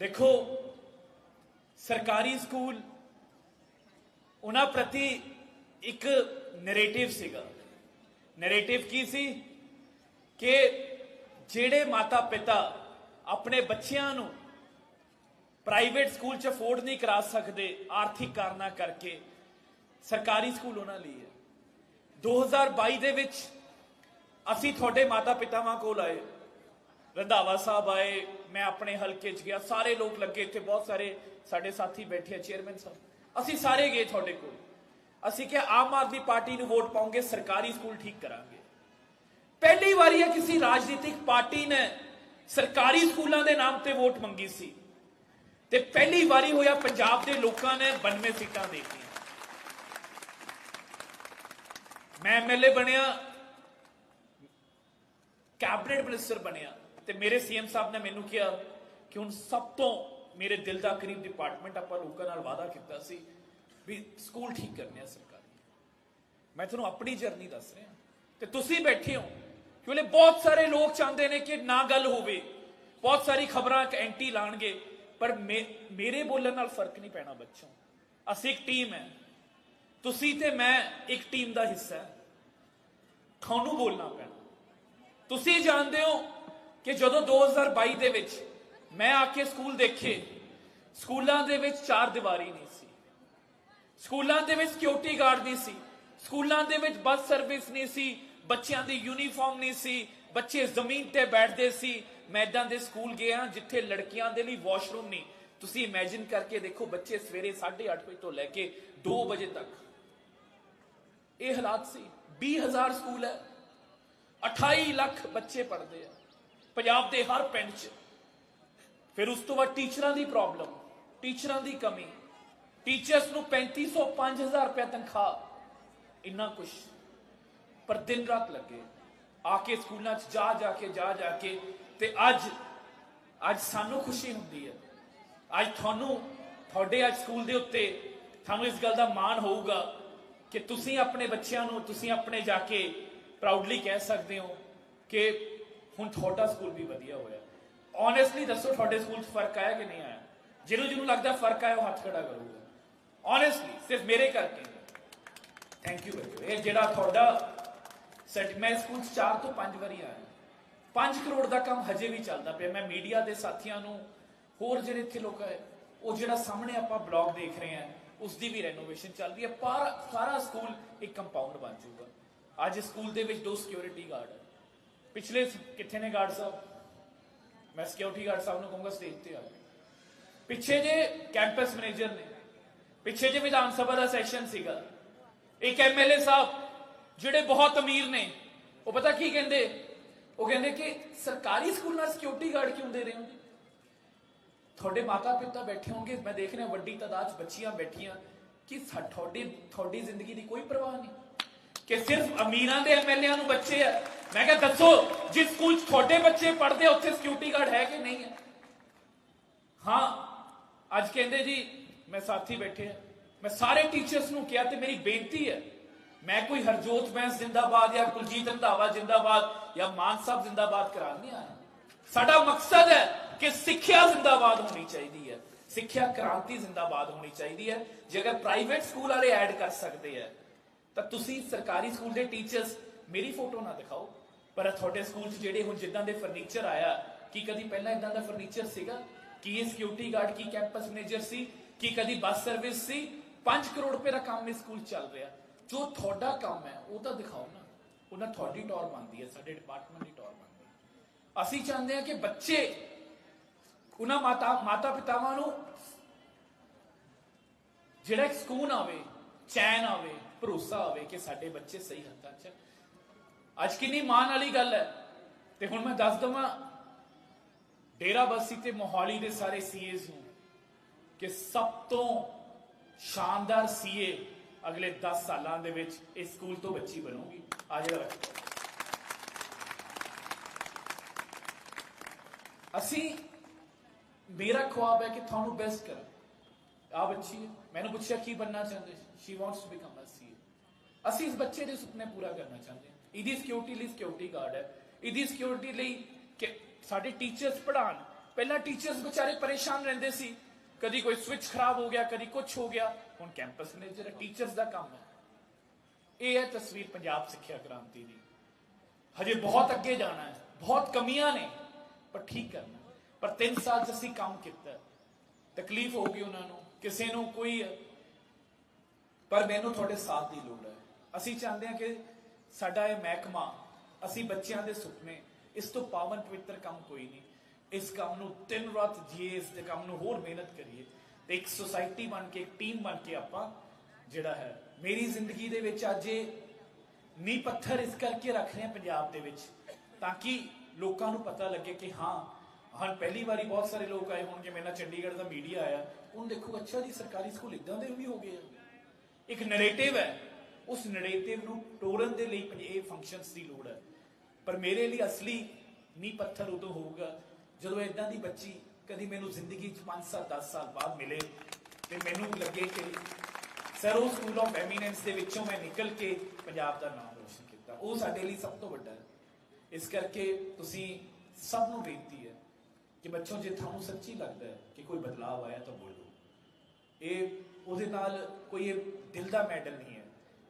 ਦੇਖੋ, ਸਰਕਾਰੀ ਸਕੂਲ, ਉਹਨਾਂ ਪ੍ਰਤੀ ਇੱਕ ਨੈਰੇਟਿਵ ਸੀਗਾ। ਨੈਰੇਟਿਵ ਕੀ ਸੀ? ਕਿ ਜਿਹੜੇ ਮਾਤਾ ਪਿਤਾ ਆਪਣੇ ਬੱਚਿਆਂ ਨੂੰ ਪ੍ਰਾਈਵੇਟ ਸਕੂਲ ਚ ਅਫੋਰਡ ਨਹੀਂ ਕਰਾ ਸਕਦੇ, ਆਰਥਿਕ ਕਾਰਨਾਂ ਕਰਕੇ, ਸਰਕਾਰੀ ਸਕੂਲ ਉਹਨਾਂ ਲਈ ਹੈ। 2022 ਦੇ ਵਿੱਚ ਅਸੀਂ ਤੁਹਾਡੇ ਮਾਤਾ ਪਿਤਾਵਾਂ ਕੋਲ ਆਏ, ਰੰਧਾਵਾ ਸਾਹਿਬ ਆਏ ਮੈਂ ਆਪਣੇ ਹਲਕੇ 'ਚ ਗਿਆ, ਸਾਰੇ ਲੋਕ ਲੱਗੇ ਇੱਥੇ, ਬਹੁਤ ਸਾਰੇ ਸਾਡੇ ਸਾਥੀ ਬੈਠੇ ਆ ਚੇਅਰਮੈਨ ਸਾਹਿਬ। ਅਸੀਂ ਸਾਰੇ ਗਏ ਤੁਹਾਡੇ ਕੋਲ। ਅਸੀਂ ਕਿ ਆਮ ਆਦਮੀ ਪਾਰਟੀ ਨੂੰ ਵੋਟ ਪਾਉਂਗੇ, ਸਰਕਾਰੀ ਸਕੂਲ ਠੀਕ ਕਰਾਂਗੇ। ਪਹਿਲੀ ਵਾਰੀ ਹੈ ਕਿਸੇ ਰਾਜਨੀਤਿਕ ਪਾਰਟੀ ਨੇ ਸਰਕਾਰੀ ਸਕੂਲਾਂ ਦੇ ਨਾਮ ਤੇ ਵੋਟ ਮੰਗੀ ਸੀ। ਤੇ ਪਹਿਲੀ ਵਾਰੀ ਹੋਇਆ, ਪੰਜਾਬ ਦੇ ਲੋਕਾਂ ਨੇ 92 ਸੀਟਾਂ ਦੇ ਦਿੱਤੀਆਂ। ਮੈਂ ਐਮਐਲਏ ਬਣਿਆ, ਕੈਬਨਿਟ ਮਿਨਿਸਟਰ ਬਣਿਆ। ਤੇ ਮੇਰੇ ਸੀਐਮ ਸਾਹਿਬ ਨੇ ਮੈਨੂੰ ਕਿਹਾ ਕਿ ਹੁਣ ਸਭ ਤੋਂ ਮੇਰੇ ਦਿਲ ਦਾ ਕਰੀਬ ਡਿਪਾਰਟਮੈਂਟ ਆਪਾਂ ਲੋਕਾਂ ਨਾਲ ਵਾਅਦਾ ਕੀਤਾ ਸੀ ਵੀ ਸਕੂਲ ਠੀਕ ਕਰਨੇ ਆ ਸਰਕਾਰੀ। ਮੈਂ ਤੁਹਾਨੂੰ ਆਪਣੀ ਜਰਨੀ ਦੱਸ ਰਿਹਾ। ਤੇ ਤੁਸੀਂ ਬੈਠੇ ਹੋ ਕਿਉਂਕਿ ਬਹੁਤ ਸਾਰੇ ਲੋਕ ਚਾਹੁੰਦੇ ਨੇ ਕਿ ਨਾ ਗੱਲ ਹੋਵੇ। ਬਹੁਤ ਸਾਰੀ ਖਬਰਾਂ ਕਿ ਐਂਟੀ ਲਾਣਗੇ, ਪਰ ਮੇ- ਮੇਰੇ ਬੋਲਣ ਨਾਲ ਫ਼ਰਕ ਨਹੀਂ ਪੈਣਾ ਬੱਚੋਂ। ਅਸੀਂ ਇੱਕ ਟੀਮ ਹੈ। ਤੁਸੀਂ ਤੇ ਮੈਂ ਇੱਕ ਟੀਮ ਦਾ ਹਿੱਸਾ ਤੁਹਾਨੂੰ ਬੋਲਣਾ ਪੈਣਾ। ਤੁਸੀਂ ਜਾਣਦੇ ਹੋ ਕਿ ਜਦੋਂ 2022 ਦੇ ਵਿੱਚ ਮੈਂ ਆ ਕੇ ਸਕੂਲ ਦੇਖੇ, ਸਕੂਲਾਂ ਦੇ ਵਿੱਚ ਚਾਰ ਦੀਵਾਰੀ ਨਹੀਂ ਸੀ। ਸਕੂਲਾਂ ਦੇ ਵਿੱਚ ਸਿਕਿਉਰਿਟੀ ਗਾਰਡ ਨਹੀਂ ਸੀ। ਸਕੂਲਾਂ ਦੇ ਵਿੱਚ ਬੱਸ ਸਰਵਿਸ ਨਹੀਂ ਸੀ, ਬੱਚਿਆਂ ਦੀ ਯੂਨੀਫਾਰਮ ਨਹੀਂ ਸੀ, ਬੱਚੇ ਜ਼ਮੀਨ ਤੇ ਬੈਠਦੇ ਸੀ। ਮੈਂ ਏਦਾਂ ਦੇ ਸਕੂਲ ਗਿਆ ਜਿੱਥੇ ਲੜਕੀਆਂ ਦੇ ਲਈ ਵਾਸ਼ਰੂਮ ਨਹੀਂ। ਤੁਸੀਂ ਇਮੇਜਿਨ ਕਰਕੇ ਦੇਖੋ, ਬੱਚੇ ਸਵੇਰੇ 8:30 ਵਜੇ ਤੋਂ ਲੈ ਕੇ 2 ਵਜੇ ਤੱਕ। ਇਹ ਹਾਲਾਤ ਸੀ। 20000 ਸਕੂਲ ਹੈ। 28 ਲੱਖ ਬੱਚੇ ਪੜ੍ਹਦੇ ਆ। ਪੰਜਾਬ ਦੇ ਹਰ ਪਿੰਡ 'ਚ। ਫਿਰ ਉਸ ਤੋਂ ਬਾਅਦ ਟੀਚਰਾਂ ਦੀ ਪ੍ਰੋਬਲਮ ਟੀਚਰਾਂ ਦੀ ਕਮੀ। ਟੀਚਰਸ ਨੂੰ 3500 5000 ਰੁਪਏ ਤਨਖਾਹ। ਇੰਨਾ ਕੁਝ ਪਰ ਦਿਨ ਰਾਤ ਲੱਗੇ। ਆ ਕੇ ਸਕੂਲਾਂ 'ਚ ਜਾ ਜਾ ਕੇ, ਜਾ ਜਾ ਕੇ। ਤੇ ਅੱਜ ਅੱਜ ਸਾਨੂੰ ਖੁਸ਼ੀ ਹੁੰਦੀ ਹੈ। ਅੱਜ ਤੁਹਾਨੂੰ, ਤੁਹਾਡੇ ਅੱਜ ਸਕੂਲ ਦੇ ਉੱਤੇ ਤੁਹਾਨੂੰ ਇਸ ਗੱਲ ਦਾ ਮਾਣ ਹੋਊਗਾ ਕਿ ਤੁਸੀਂ ਆਪਣੇ ਬੱਚਿਆਂ ਨੂੰ, ਤੁਸੀਂ ਆਪਣੇ ਜਾ ਕੇ ਪ੍ਰਾਊਡਲੀ ਕਹਿ ਸਕਦੇ ਹੋ ਕਿ ਹੁਣ ਤੁਹਾਡਾ ਸਕੂਲ ਵੀ ਵਧੀਆ ਹੋਇਆ। ਓਨੈਸਟਲੀ ਦੱਸੋ, ਤੁਹਾਡੇ ਸਕੂਲ 'ਚ ਫ਼ਰਕ ਆਇਆ ਕਿ ਨਹੀਂ ਆਇਆ? ਜਿਹਨੂੰ ਜਿਹਨੂੰ ਲੱਗਦਾ ਫ਼ਰਕ ਆਇਆ, ਉਹ ਹੱਥ ਖੜਾ ਕਰੂਗਾ। ਓਨੈਸਟਲੀ ਸਿਰਫ ਮੇਰੇ ਕਰਕੇ ਥੈਂਕ ਯੂ ਬੱਚੋ। ਇਹ ਜਿਹੜਾ ਤੁਹਾਡਾ ਸੈਟ ਮੈਂ ਸਕੂਲ 'ਚ 4 ਤੋਂ 5 ਵਾਰੀ ਆਇਆ। 5 ਕਰੋੜ ਦਾ ਕੰਮ ਹਜੇ ਵੀ ਚੱਲਦਾ ਪਿਆ। ਮੈਂ ਮੀਡੀਆ ਦੇ ਸਾਥੀਆਂ ਨੂੰ, ਹੋਰ ਜਿਹੜੇ ਇੱਥੇ ਲੋਕ ਹੈ ਉਹ ਜਿਹੜਾ ਸਾਹਮਣੇ ਆਪਾਂ ਬਲੌਗ ਦੇਖ ਰਹੇ ਹਾਂ ਉਸ ਦੀ ਵੀ ਰੈਨੋਵੇਸ਼ਨ ਚੱਲਦੀ ਹੈ। ਪਰ ਸਾਰਾ ਸਕੂਲ ਇੱਕ ਕੰਪਾਊਂਡ ਬਣ ਜਾਊਗਾ। ਅੱਜ ਸਕੂਲ ਦੇ ਵਿੱਚ ਦੋ ਸਿਕਿਉਰਿਟੀ ਗਾਰਡ ਪਿਛਲੇ ਕਿੱਥੇ ਨੇ ਗਾਰਡ ਸਾਹਿਬ? ਮੈਂ ਸਿਕਿਉਰਿਟੀ ਗਾਰਡ ਸਾਹਿਬ ਨੂੰ ਕਹੂੰਗਾ ਸਟੇਜ ਤੇ ਆ ਜਾਓ। ਪਿੱਛੇ ਜੇ ਕੈਂਪਸ ਮੈਨੇਜਰ ਨੇ, ਪਿੱਛੇ ਜੇ ਵਿਧਾਨ ਸਭਾ ਦਾ ਸੈਸ਼ਨ ਸੀਗਾ, ਇੱਕ ਐਮਐਲਏ ਸਾਹਿਬ, ਜਿਹੜੇ ਬਹੁਤ ਅਮੀਰ ਨੇ, ਉਹ ਪਤਾ ਕੀ ਕਹਿੰਦੇ? ਉਹ ਕਹਿੰਦੇ ਕਿ ਸਰਕਾਰੀ ਸਕੂਲਾਂ ਨਾਲ ਸਿਕਿਉਰਿਟੀ ਗਾਰਡ ਕਿਉਂ ਦੇ ਰਹੇ ਹੋ? ਤੁਹਾਡੇ ਮਾਤਾ ਪਿਤਾ ਬੈਠੇ ਹੋਣਗੇ, ਮੈਂ ਦੇਖ ਰਿਹਾ ਵੱਡੀ ਤਾਦਾਦ 'ਚ ਬੱਚੀਆਂ ਬੈਠੀਆਂ, ਕਿ ਸਾ- ਤੁਹਾਡੀ ਤੁਹਾਡੀ ਜ਼ਿੰਦਗੀ ਦੀ ਕੋਈ ਪਰਵਾਹ ਨਹੀਂ। ਕਿ ਸਿਰਫ ਅਮੀਰਾਂ ਦੇ ਐਮਐਲਏਆਂ ਨੂੰ ਬੱਚੇ ਆ। ਮੈਂ ਕਿਹਾ, ਦੱਸੋ, ਜਿਸ ਸਕੂਲ 'ਚ ਤੁਹਾਡੇ ਬੱਚੇ ਪੜ੍ਹਦੇ ਉੱਥੇ ਸਿਕਿਉਰਿਟੀ ਗਾਰਡ ਹੈ ਕਿ ਨਹੀਂ ਹੈ? ਹਾਂ, ਅੱਜ ਕਹਿੰਦੇ ਜੀ, ਮੈਂ ਸਾਥੀ ਬੈਠੇ ਆ। ਮੈਂ ਸਾਰੇ ਟੀਚਰਸ ਨੂੰ ਕਿਹਾ ਤੇ ਮੇਰੀ ਬੇਨਤੀ ਹੈ, ਮੈਂ ਕੋਈ ਹਰਜੋਤ ਬੈਂਸ ਜਿੰਦਾਬਾਦ ਜਾਂ ਕੁਲਜੀਤ ਰੰਧਾਵਾ ਜਿੰਦਾਬਾਦ ਜਾਂ ਮਾਨ ਸਾਹਿਬ ਜਿੰਦਾਬਾਦ ਕਰਾਉਣ ਨਹੀਂ ਆਇਆ। ਸਾਡਾ ਮਕਸਦ ਹੈ ਕਿ ਸਿੱਖਿਆ ਜਿੰਦਾਬਾਦ ਹੋਣੀ ਚਾਹੀਦੀ ਹੈ। ਸਿੱਖਿਆ ਕ੍ਰਾਂਤੀ ਜਿੰਦਾਬਾਦ ਹੋਣੀ ਚਾਹੀਦੀ ਹੈ। ਜੇ ਅਗਰ ਪ੍ਰਾਈਵੇਟ ਸਕੂਲ ਵਾਲੇ ਐਡ ਕਰ ਸਕਦੇ ਆ ਤਾਂ ਤੁਸੀਂ ਸਰਕਾਰੀ ਸਕੂਲ ਦੇ ਟੀਚਰਸ ਮੇਰੀ ਫੋਟੋ ਨਾ ਦਿਖਾਓ, ਪਰ ਤੁਹਾਡੇ ਸਕੂਲ 'ਚ ਜਿਹੜੇ ਹੁਣ ਜਿੱਦਾਂ ਦੇ ਫਰਨੀਚਰ ਆਇਆ, ਕੀ ਕਦੀ ਪਹਿਲਾਂ ਇਦਾਂ ਦਾ ਫਰਨੀਚਰ ਸੀਗਾ? ਕੀ ਇਹ ਸਿਕਿਉਰਿਟੀ ਗਾਰਡ ਕੀ ਕੈਂਪਸ ਮੈਨੇਜਰ ਸੀ? ਕੀ ਕਦੀ ਬੱਸ ਸਰਵਿਸ ਸੀ? 5 ਕਰੋੜ ਰੁਪਏ ਦਾ ਕੰਮ ਇਸ ਸਕੂਲ ਚੱਲ ਰਿਹਾ। ਜੋ ਤੁਹਾਡਾ ਕੰਮ ਹੈ, ਉਹ ਤਾਂ ਦਿਖਾਓ ਨਾ। ਉਹਨਾਂ ਤੁਹਾਡੀ ਟੌਰ ਬਣਦੀ ਹੈ, ਸਾਡੇ ਡਿਪਾਰਟਮੈਂਟ ਦੀ ਟੌਰ ਬਣਦੀ ਹੈ। ਅਸੀਂ ਚਾਹੁੰਦੇ ਹਾਂ ਕਿ ਬੱਚੇ ਉਹਨਾਂ ਮਾਤਾ ਮਾਤਾ ਪਿਤਾਵਾਂ ਨੂੰ ਜਿਹੜਾ ਇੱਕ ਸਕੂਨ ਆਵੇ, ਚੈਨ ਆਵੇ ਭਰੋਸਾ ਹੋਵੇ ਕਿ ਸਾਡੇ ਬੱਚੇ ਸਹੀ ਹੱਥਾਂ 'ਚ ਅੱਜ ਕਿੰਨੀ ਮਾਣ ਵਾਲੀ ਗੱਲ ਹੈ। ਤੇ ਹੁਣ ਮੈਂ ਦੱਸ ਦਵਾਂ, ਡੇਰਾ ਬੱਸੀ ਤੇ ਮੋਹਾਲੀ ਦੇ ਸਾਰੇ ਸੀਏਸ ਨੂੰ ਕਿ ਸਭ ਤੋਂ ਸ਼ਾਨਦਾਰ ਸੀਏ ਅਗਲੇ 10 ਸਾਲਾਂ ਦੇ ਵਿੱਚ ਇਸ ਸਕੂਲ ਤੋਂ ਬੱਚੀ ਬਣੂਗੀ। ਆ ਜਿਹੜਾ ਅਸੀਂ, ਮੇਰਾ ਖੁਆਬ ਹੈ ਕਿ ਤੁਹਾਨੂੰ ਬੈਸਟ ਕਰਾਂ। ਆ ਬੱਚੀ ਹੈ। ਮੈਨੂੰ ਪੁੱਛਿਆ, ਕੀ ਬੰਨਾ ਚਾਹੁੰਦੇ? She wants to become a CA ਅਸੀਂ ਇਸ ਬੱਚੇ ਦੇ ਸੁਪਨੇ ਪੂਰਾ ਕਰਨਾ ਚਾਹੁੰਦੇ ਹਾਂ। ਇਹਦੀ ਸਿਕਿਉਰਿਟੀ ਲਈ ਸਿਕਿਉਰਿਟੀ ਗਾਰਡ ਹੈ। ਇਹਦੀ ਸਿਕਿਉਰਿਟੀ ਲਈ ਕਿ ਸਾਡੇ ਟੀਚਰਸ ਪੜ੍ਹਾਉਣ ਪਹਿਲਾਂ ਟੀਚਰਸ ਵਿਚਾਰੇ ਪਰੇਸ਼ਾਨ ਰਹਿੰਦੇ ਸੀ। ਕਦੀ ਕੋਈ ਸਵਿਚ ਖਰਾਬ ਹੋ ਗਿਆ, ਕਦੀ ਕੁਝ ਹੋ ਗਿਆ। ਹੁਣ ਕੈਂਪਸ ਮੈਨੇਜਰ ਟੀਚਰਸ ਦਾ ਕੰਮ ਹੈ, ਇਹ ਹੈ ਤਸਵੀਰ ਪੰਜਾਬ ਸਿੱਖਿਆ ਕ੍ਰਾਂਤੀ ਦੀ। ਹਜੇ ਬਹੁਤ ਅੱਗੇ ਜਾਣਾ ਹੈ। ਬਹੁਤ ਕਮੀਆਂ ਨੇ, ਪਰ ਠੀਕ ਕਰਨਾ ਪਰ 3 ਸਾਲ ਚ ਅਸੀਂ ਕੰਮ ਕੀਤਾ ਤਕਲੀਫ ਹੋ ਗਈ ਉਹਨਾਂ ਨੂੰ। ਕਿਸੇ ਨੂੰ ਕੋਈ, ਪਰ ਮੈਨੂੰ ਤੁਹਾਡੇ ਸਾਥ ਦੀ ਲੋੜ ਹੈ। ਅਸੀਂ ਚਾਹੁੰਦੇ ਹਾਂ ਕਿ ਸਾਡਾ ਇਹ ਮਹਿਕਮਾ, ਅਸੀਂ ਬੱਚਿਆਂ ਦੇ ਸੁਪਨੇ, ਇਸ ਤੋਂ ਪਾਵਨ ਪਵਿੱਤਰ ਕੰਮ ਕੋਈ ਨਹੀਂ। ਇਸ ਕੰਮ ਨੂੰ ਦਿਨ ਰਾਤ ਜੀਏ, ਇਸ ਦੇ ਕੰਮ ਨੂੰ ਹੋਰ ਮਿਹਨਤ ਕਰੀਏ। ਤੇ ਇੱਕ ਸੁਸਾਇਟੀ ਬਣ ਕੇ, ਇੱਕ ਟੀਮ ਬਣ ਕੇ ਆਪਾਂ ਜਿਹੜਾ ਹੈ, ਮੇਰੀ ਜ਼ਿੰਦਗੀ ਦੇ ਵਿੱਚ ਅੱਜ ਇਹ ਨੀਂਹ ਪੱਥਰ ਇਸ ਕਰਕੇ ਰੱਖ ਰਹੇ ਹਾਂ ਪੰਜਾਬ ਦੇ ਵਿੱਚ, ਤਾਂ ਕਿ ਲੋਕਾਂ ਨੂੰ ਪਤਾ ਲੱਗੇ ਕਿ ਹਾਂ ਹਾਂ ਪਹਿਲੀ ਵਾਰੀ ਬਹੁਤ ਸਾਰੇ ਲੋਕ ਆਏ ਹੋਣਗੇ, ਮੇਰੇ ਨਾਲ ਚੰਡੀਗੜ੍ਹ ਦਾ ਮੀਡੀਆ ਆਇਆ। ਹੁਣ ਦੇਖੋ, ਅੱਛਾ ਜੀ, ਸਰਕਾਰੀ ਸਕੂਲ ਇਦਾਂ ਦੇ ਵੀ ਹੋ ਗਏ ਆ। ਇੱਕ ਨੈਰੇਟਿਵ ਹੈ। ਉਸ ਨੈਰੇਟਿਵ ਨੂੰ ਤੋੜਨ ਦੇ ਲਈ ਇਹ ਫੰਕਸ਼ਨਸ ਦੀ ਲੋੜ ਹੈ। ਪਰ ਮੇਰੇ ਲਈ ਅਸਲੀ ਨੀਂਹ ਪੱਥਰ ਉਦੋਂ ਹੋਊਗਾ ਜਦੋਂ ਇਦਾਂ ਦੀ ਬੱਚੀ ਕਦੀ ਮੈਨੂੰ ਜ਼ਿੰਦਗੀ 'ਚ 5 ਸਾਲ 10 ਸਾਲ ਬਾਅਦ ਮਿਲੇ ਤੇ ਮੈਨੂੰ ਲੱਗੇ ਕਿ ਸਰ, ਉਹ ਸਕੂਲ ਆਫ ਐਮੀਨੈਂਸ ਦੇ ਵਿੱਚੋਂ ਮੈਂ ਨਿਕਲ ਕੇ ਪੰਜਾਬ ਦਾ ਨਾਮ ਰੋਸ਼ਨ ਕੀਤਾ। ਉਹ ਸਾਡੇ ਲਈ ਸਭ ਤੋਂ ਵੱਡਾ ਹੈ। ਇਸ ਕਰਕੇ ਤੁਸੀਂ ਸਭ ਨੂੰ ਬੇਨਤੀ ਹੈ ਕਿ ਬੱਚੋ, ਜੇ ਤੁਹਾਨੂੰ ਸੱਚੀ ਲੱਗਦਾ ਹੈ ਕਿ ਕੋਈ ਬਦਲਾਅ ਆਇਆ ਤਾਂ ਬੋਲੋ। ਇਹ, ਉਹਦੇ ਨਾਲ ਕੋਈ ਇਹ ਦਿਲ ਦਾ ਮੈਡਲ ਨਹੀਂ ਹੈ।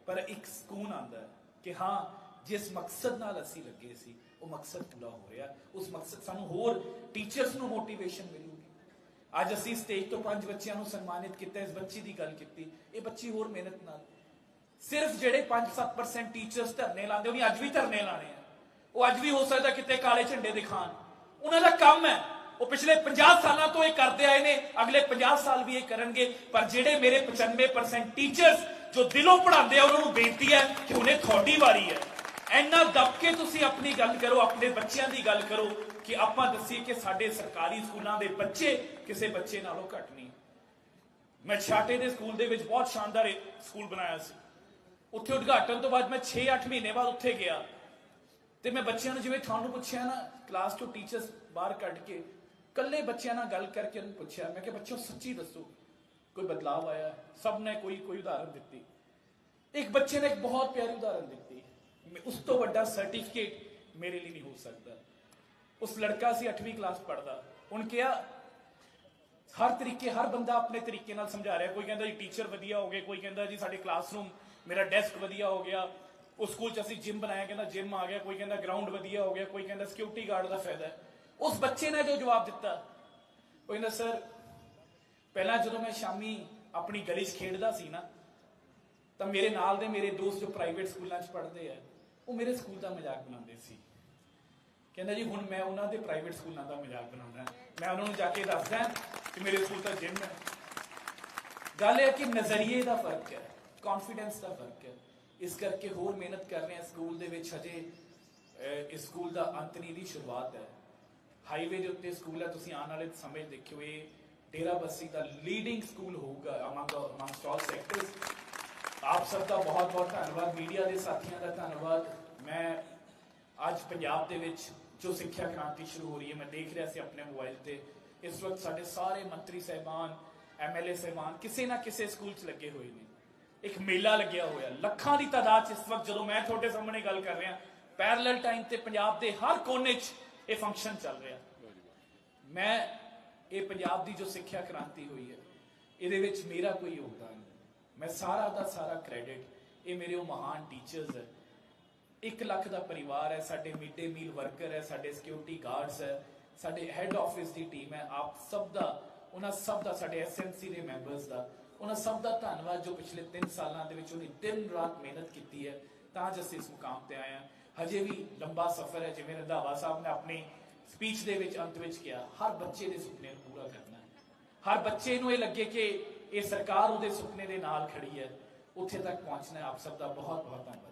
ਪਰ ਇੱਕ ਸਕੂਨ ਆਉਂਦਾ ਹੈ ਕਿ ਹਾਂ, ਜਿਸ ਮਕਸਦ ਨਾਲ ਅਸੀਂ ਲੱਗੇ ਸੀ, ਉਹ ਮਕਸਦ ਪੂਰਾ ਹੋ ਰਿਹਾ। ਉਸ ਮਕਸਦ, ਸਾਨੂੰ ਹੋਰ ਟੀਚਰਸ ਨੂੰ ਮੋਟੀਵੇਸ਼ਨ ਮਿਲੂਗੀ। ਅੱਜ ਅਸੀਂ ਸਟੇਜ ਤੋਂ ਪੰਜ ਬੱਚਿਆਂ ਨੂੰ ਸਨਮਾਨਿਤ ਕੀਤਾ, ਇਸ ਬੱਚੀ ਦੀ ਗੱਲ ਕੀਤੀ। ਇਹ ਬੱਚੀ ਹੋਰ ਮਿਹਨਤ ਨਾਲ। ਸਿਰਫ ਜਿਹੜੇ 5-7% ਟੀਚਰਸ ਧਰਨੇ ਲਾਉਂਦੇ, ਉਹਨੇ ਅੱਜ ਵੀ ਧਰਨੇ ਲਾਣੇ ਆ। ਉਹ ਅੱਜ ਵੀ ਹੋ ਸਕਦਾ ਕਿਤੇ ਕਾਲੇ ਝੰਡੇ ਦਿਖਾਣ ਉਹਨਾਂ ਦਾ ਕੰਮ ਹੈ। ਉਹ ਪਿਛਲੇ 50 ਸਾਲਾਂ ਤੋਂ ਇਹ ਕਰਦੇ ਆਏ ਨੇ, ਅਗਲੇ 50 ਸਾਲ ਵੀ ਇਹ ਕਰਨਗੇ। ਪਰ ਜਿਹੜੇ ਮੇਰੇ 95% ਟੀਚਰਸ ਜੋ ਦਿਲੋਂ ਪੜ੍ਹਾਉਂਦੇ ਆ, ਉਹਨਾਂ ਨੂੰ ਬੇਨਤੀ ਹੈ ਕਿ ਹੁਣੇ ਤੁਹਾਡੀ ਵਾਰੀ ਹੈ। ਇੰਨਾ ਦੱਬ ਕੇ ਤੁਸੀਂ ਆਪਣੀ ਗੱਲ ਕਰੋ, ਆਪਣੇ ਬੱਚਿਆਂ ਦੀ ਗੱਲ ਕਰੋ ਕਿ ਆਪਾਂ ਦੱਸੀਏ ਕਿ ਸਾਡੇ ਸਰਕਾਰੀ ਸਕੂਲਾਂ ਦੇ ਬੱਚੇ ਕਿਸੇ ਬੱਚੇ ਨਾਲੋਂ ਘੱਟ ਨਹੀਂ। ਮੈਂ ਛਾਟੇ ਦੇ ਸਕੂਲ ਦੇ ਵਿੱਚ ਬਹੁਤ ਸ਼ਾਨਦਾਰ ਸਕੂਲ ਬਣਾਇਆ ਸੀ। ਉੱਥੇ ਉਦਘਾਟਨ ਤੋਂ ਬਾਅਦ ਮੈਂ 6-8 ਮਹੀਨੇ ਬਾਅਦ ਉੱਥੇ ਗਿਆ। ਤੇ ਮੈਂ ਬੱਚਿਆਂ ਨੂੰ ਜਿਵੇਂ ਤੁਹਾਨੂੰ ਪੁੱਛਿਆ ਨਾ ਕਲਾਸ ਤੋਂ ਟੀਚਰਸ ਬਾਹਰ ਕੱਢ ਕੇ ਕੱਲੇ ਬੱਚਿਆਂ ਨਾਲ ਗੱਲ ਕਰਕੇ ਉਹਨੂੰ ਪੁੱਛਿਆ, ਮੈਂ ਕਿਹਾ, ਬੱਚਿਓ, ਸੱਚੀ ਦੱਸੋ, ਕੋਈ ਬਦਲਾਅ ਆਇਆ? ਸਭ ਨੇ ਕੋਈ ਕੋਈ ਉਦਾਹਰਨ ਦਿੱਤੀ। ਇੱਕ ਬੱਚੇ ਨੇ ਇੱਕ ਬਹੁਤ ਪਿਆਰੀ ਉਦਾਹਰਨ ਦਿੱਤੀ। ਉਸ ਤੋਂ ਵੱਡਾ ਸਰਟੀਫਿਕੇਟ ਮੇਰੇ ਲਈ ਨਹੀਂ ਹੋ ਸਕਦਾ। ਉਸ ਲੜਕਾ ਸੀ 8ਵੀਂ ਕਲਾਸ ਪੜਦਾ ਉਹਨ ਕਿਹਾ, ਹਰ ਤਰੀਕੇ, ਹਰ ਬੰਦਾ ਆਪਣੇ ਤਰੀਕੇ ਨਾਲ ਸਮਝਾ ਰਿਹਾ ਕੋਈ ਕਹਿੰਦਾ ਜੀ ਟੀਚਰ ਵਧੀਆ ਹੋ ਗਏ, ਕੋਈ ਕਹਿੰਦਾ ਜੀ ਸਾਡੇ ਕਲਾਸਰੂਮ ਮੇਰਾ ਡੈਸਕ ਵਧੀਆ ਹੋ ਗਿਆ। ਉਸ ਸਕੂਲ 'ਚ ਅਸੀਂ ਜਿਮ ਬਣਾਇਆ, ਕਹਿੰਦਾ ਜਿਮ ਆ ਗਿਆ। ਕੋਈ ਕਹਿੰਦਾ ਗਰਾਊਂਡ ਵਧੀਆ ਹੋ ਗਿਆ। ਕੋਈ ਕਹਿੰਦਾ ਸਿਕਿਉਰਿਟੀ ਗਾਰਡ ਦਾ ਫਾਇਦਾ ਹੈ। ਉਸ ਬੱਚੇ ਨੇ ਜੋ ਜਵਾਬ ਦਿੱਤਾ। ਉਹ ਕਹਿੰਦਾ, ਸਰ, ਪਹਿਲਾਂ ਜਦੋਂ ਮੈਂ ਸ਼ਾਮੀ ਆਪਣੀ ਗਲੀ 'ਚ ਖੇਡਦਾ ਸੀ ਨਾ, ਤਾਂ ਮੇਰੇ ਨਾਲ ਦੇ ਮੇਰੇ ਦੋਸਤ ਜੋ ਪ੍ਰਾਈਵੇਟ ਸਕੂਲਾਂ 'ਚ ਪੜ੍ਹਦੇ ਆ, ਉਹ ਮੇਰੇ ਸਕੂਲ ਦਾ ਮਜ਼ਾਕ ਬਣਾਉਂਦੇ ਸੀ। ਕਹਿੰਦਾ ਜੀ, ਹੁਣ ਮੈਂ ਉਹਨਾਂ ਦੇ ਪ੍ਰਾਈਵੇਟ ਸਕੂਲਾਂ ਦਾ ਮਜ਼ਾਕ ਬਣਾਉਂਦਾ। ਮੈਂ ਉਹਨਾਂ ਨੂੰ ਜਾ ਕੇ ਦੱਸਦਾ ਕਿ ਮੇਰੇ ਸਕੂਲ ਤਾਂ ਜਿਮ ਹੈ। ਗੱਲ ਇਹ ਕਿ ਨਜ਼ਰੀਏ ਦਾ ਫ਼ਰਕ ਹੈ ਕੌਨਫੀਡੈਂਸ ਦਾ ਫ਼ਰਕ ਹੈ। ਇਸ ਕਰਕੇ ਹੋਰ ਮਿਹਨਤ ਕਰ ਰਹੇ ਹਾਂ, ਸਕੂਲ ਦੇ ਵਿੱਚ ਹਜੇ ਇਸ ਸਕੂਲ ਦਾ ਅੰਤ ਨਹੀਂ ਦੀ ਸ਼ੁਰੂਆਤ ਹੈ। ਹਾਈਵੇ ਦੇ ਉੱਤੇ ਸਕੂਲ ਹੈ ਤੁਸੀਂ ਆਉਣ ਵਾਲੇ ਸਮੇਂ ਦੇਖਿਓ, ਇਹ ਡੇਰਾ ਬੱਸੀ ਦਾ ਲੀਡਿੰਗ ਸਕੂਲ ਹੋਊਗਾ ਅਮੰਗ ਅਮੰਗਸਟ ਆਲ ਸੈਕਟਰਸ ਆਪ ਸਭ ਦਾ ਬਹੁਤ ਬਹੁਤ ਧੰਨਵਾਦ ਮੀਡੀਆ ਦੇ ਸਾਥੀਆਂ ਦਾ ਧੰਨਵਾਦ। ਮੈਂ ਅੱਜ ਪੰਜਾਬ ਦੇ ਵਿੱਚ ਜੋ ਸਿੱਖਿਆ ਕ੍ਰਾਂਤੀ ਸ਼ੁਰੂ ਹੋ ਰਹੀ ਹੈ, ਮੈਂ ਦੇਖ ਰਿਹਾ ਸੀ ਆਪਣੇ ਮੋਬਾਈਲ ਤੇ। ਇਸ ਵਕਤ ਸਾਡੇ ਸਾਰੇ ਮੰਤਰੀ ਸਹਿਬਾਨ ਐਮਐਲਏ ਸਹਿਬਾਨ ਕਿਸੇ ਨਾ ਕਿਸੇ ਸਕੂਲ 'ਚ ਲੱਗੇ ਹੋਏ ਨੇ। ਇੱਕ ਮੇਲਾ ਲੱਗਿਆ ਹੋਇਆ, ਲੱਖਾਂ ਦੀ ਤਾਦਾਦ 'ਚ ਇਸ ਵਕਤ ਜਦੋਂ ਮੈਂ ਤੁਹਾਡੇ ਸਾਹਮਣੇ ਗੱਲ ਕਰ ਰਿਹਾ ਪੈਰਲਲ ਟਾਈਮ ਤੇ ਪੰਜਾਬ ਦੇ ਹਰ ਕੋਨੇ 'ਚ ਇਹ ਫੰਕਸ਼ਨ ਚੱਲ ਰਿਹਾ। ਮੈਂ ਇਹ ਪੰਜਾਬ ਦੀ ਜੋ ਸਿੱਖਿਆ ਕ੍ਰਾਂਤੀ ਹੋਈ ਹੈ, ਇਹਦੇ ਵਿੱਚ ਮੇਰਾ ਕੋਈ ਯੋਗਦਾਨ ਨਹੀਂ। ਮੈਂ ਸਾਰਾ ਦਾ ਸਾਰਾ ਕ੍ਰੈਡਿਟ ਇਹ ਮੇਰੇ ਉਹ ਮਹਾਨ ਟੀਚਰਸ ਹੈ। 1 ਲੱਖ ਦਾ ਪਰਿਵਾਰ ਹੈ, ਸਾਡੇ ਮਿਡ ਡੇ ਮੀਲ ਵਰਕਰ ਹੈ, ਸਾਡੇ ਸਿਕਿਉਰਿਟੀ ਗਾਰਡਸ ਹੈ, ਸਾਡੇ ਹੈੱਡ ਆਫਿਸ ਦੀ ਟੀਮ ਹੈ। ਆਪ ਸਭ ਦਾ, ਉਹਨਾਂ ਸਭ ਦਾ, ਸਾਡੇ ਐਸਐਮਸੀ ਦੇ ਮੈਂਬਰਸ ਦਾ, ਉਹਨਾਂ ਸਭ ਦਾ ਧੰਨਵਾਦ ਜੋ ਪਿਛਲੇ 3 ਸਾਲਾਂ ਦੇ ਵਿੱਚ ਉਹਨੇ ਦਿਨ ਰਾਤ ਮਿਹਨਤ ਕੀਤੀ ਹੈ, ਤਾਂ ਅੱਜ ਅਸੀਂ ਇਸ ਮੁਕਾਮ ਤੇ ਆਏ ਹਾਂ। ਹਜੇ ਵੀ ਲੰਬਾ ਸਫ਼ਰ ਹੈ, ਜਿਵੇਂ ਰੰਧਾਵਾ ਸਾਹਿਬ ਨੇ ਆਪਣੀ ਸਪੀਚ ਦੇ ਵਿੱਚ ਅੰਤ ਵਿੱਚ ਕਿਹਾ, ਹਰ ਬੱਚੇ ਦੇ ਸੁਪਨੇ ਨੂੰ ਪੂਰਾ ਕਰਨਾ ਹੈ। ਹਰ ਬੱਚੇ ਨੂੰ ਇਹ ਲੱਗੇ ਕਿ ਇਹ ਸਰਕਾਰ ਉਹਦੇ ਸੁਪਨੇ ਦੇ ਨਾਲ ਖੜੀ ਹੈ, ਉੱਥੇ ਤੱਕ ਪਹੁੰਚਣਾ ਆਪ ਸਭ ਦਾ ਬਹੁਤ ਬਹੁਤ ਧੰਨਵਾਦ।